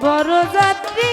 বড় যাত্রী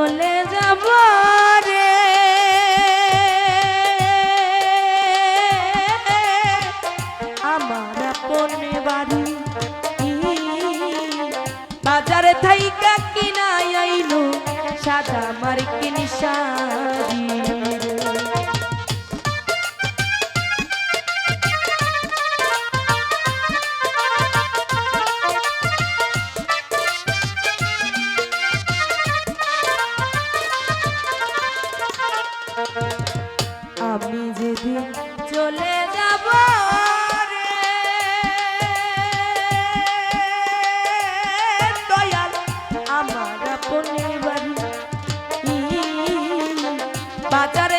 চলে যাব রে। আমার আপন বাড়ি বাজারে থাইকা কিনা আইলো সাদা মার্কিন শাড়ি। বাজারে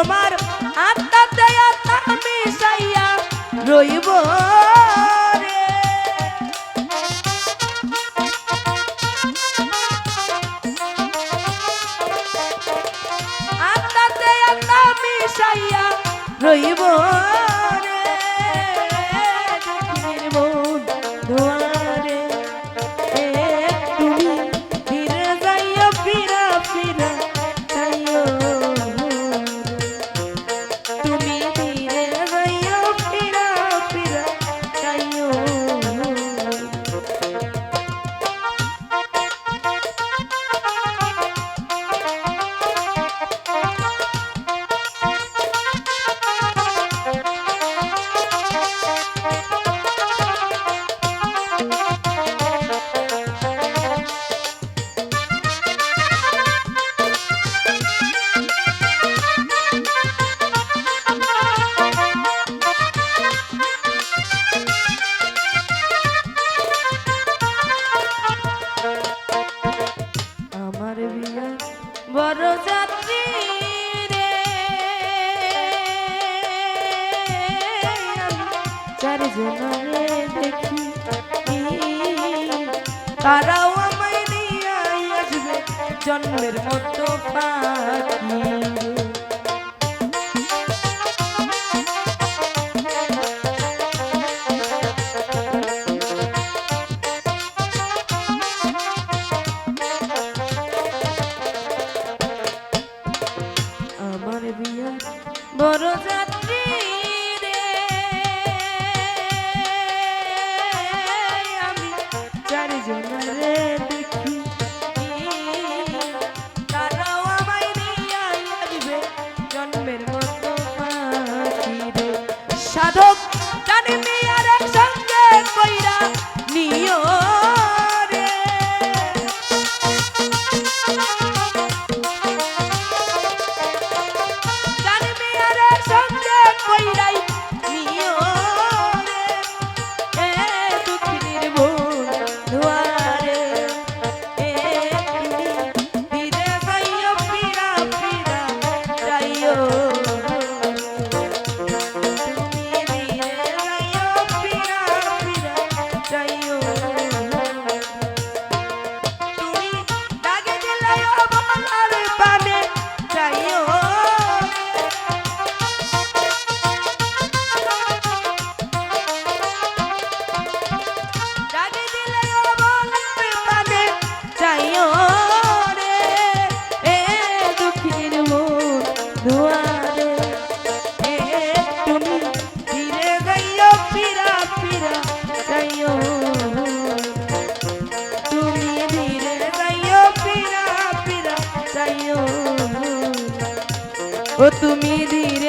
তোমার আত্মাতে আত্মা মিশাইয়া রইব রইব দেখি। তারাও আমায় নিয়ে আসবে জন্মের মতো পাখি। ও তুমি দিন